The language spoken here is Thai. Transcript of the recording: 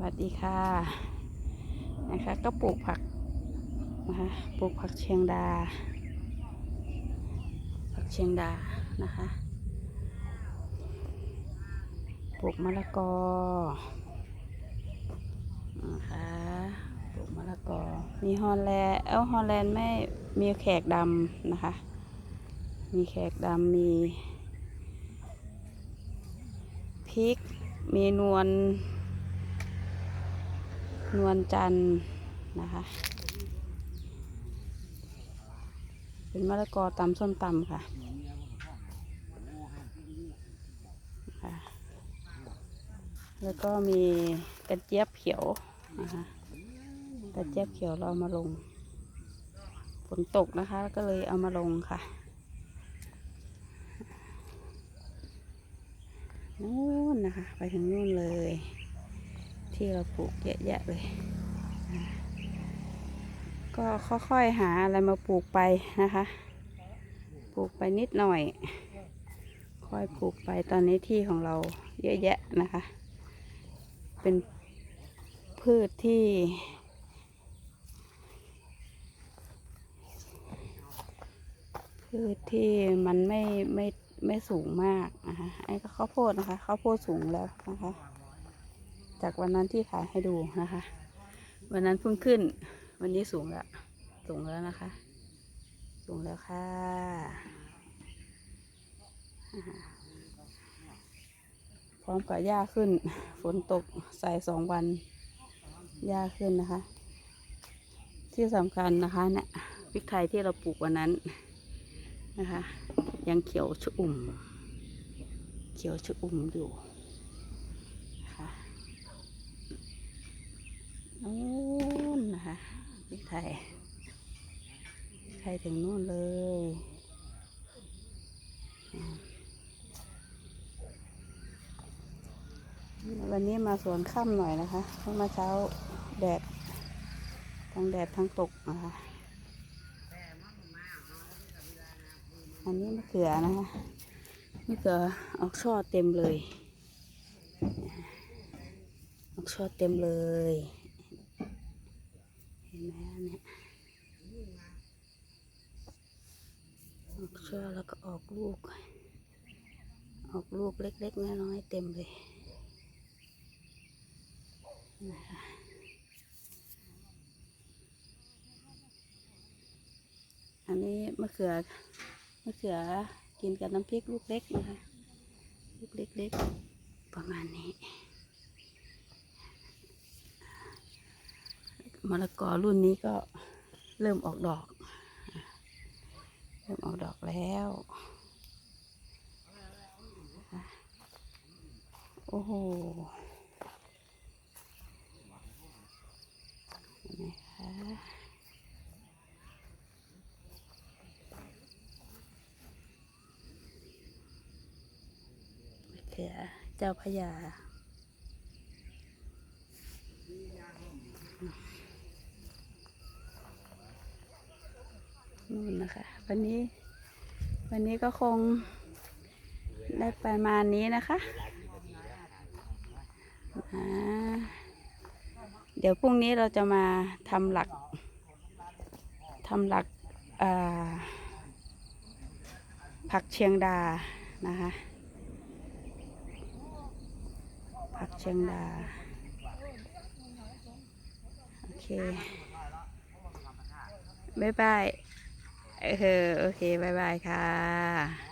วัสดีค่ะนะคะก็ปลูกผักนะคะปลูกผักเชียงดา ผักเชียงดานะคะปลูกมะละกอนะคะปลูกมะละกอมีฮอลแลนด์เอ้าฮอลแลนด์ไม่มีแขกดำนะคะ มีแขกดำมีพริก มีนวล นวลจันทร์นะคะ เป็นมะละกอตำส้มตำค่ะค่ะแล้วก็มีกระเจี๊ยบเขียวนะคะกระเจี๊ยบเขียวเราเอามาลงฝนตกนะคะ ก็เลยเอามาลงค่ะนู่นนะคะ ไปถึงนู่นเลย ที่เราปลูกเยอะแยะเลย ก็ค่อยๆหาอะไรมาปลูกไปนะคะ ปลูกไปนิดหน่อย ค่อยปลูกไปตอนนี้ที่ของเราเยอะแยะนะคะ เป็นพืชที่พืชที่มันไม่ไม่ไม่สูงมากนะคะไอ้ข้าวโพดนะคะข้าวโพดสูงแล้วนะคะ จากวันนั้นที่ขายให้ดูนะคะ วันนั้นเพิ่งขึ้น วันนี้สูงแล้ว สูงแล้วนะคะ สูงแล้วค่ะพร้อมกับหญ้าขึ้น ฝนตกใส่สองวันหญ้าขึ้นนะคะ ที่สำคัญนะคะเนี่ยพริกไทยที่เราปลูกวันนั้นนะคะ ยังเขียวชุ่มเขียวชุ่มอยู่นะคะ นู่นนะคะพริกไทยพริกไทยถึงนู่นเลยวันนี้มาสวนค่ำหน่อยนะคะ เพราะมาเช้าแดดทั้งแดดทั้งตกนะคะ อันนี้มะเขือนะคะมะเขือออกช่อเต็มเลย ออกช่อเต็มเลย เห็นไหมอันเนี่ย ออกช่อแล้วก็ออกลูก ออกลูกเล็กๆน้อยๆเต็มเลยนะคะอันนี้มะเขือมะเขือกินกับน้ำพริกลูกเล็กนะคะลูกเล็กๆประมาณนี้มะละกอรุ่นนี้ก็เริ่มออกดอก ริ่มออกดอกแล้ว โอ้โหเห็นไหมคะมะเขือเจ้าพระยา นู่นนะคะ วันนี้ วันนี้ก็คงได้ประมาณนี้นะคะ เดี๋ยวพรุ่งนี้เราจะมาทำหลักทำหลักผักเชียงดานะคะ ผักเชียงดา โอเค บ๊ายบาย เออโอเคบายบายค่ะ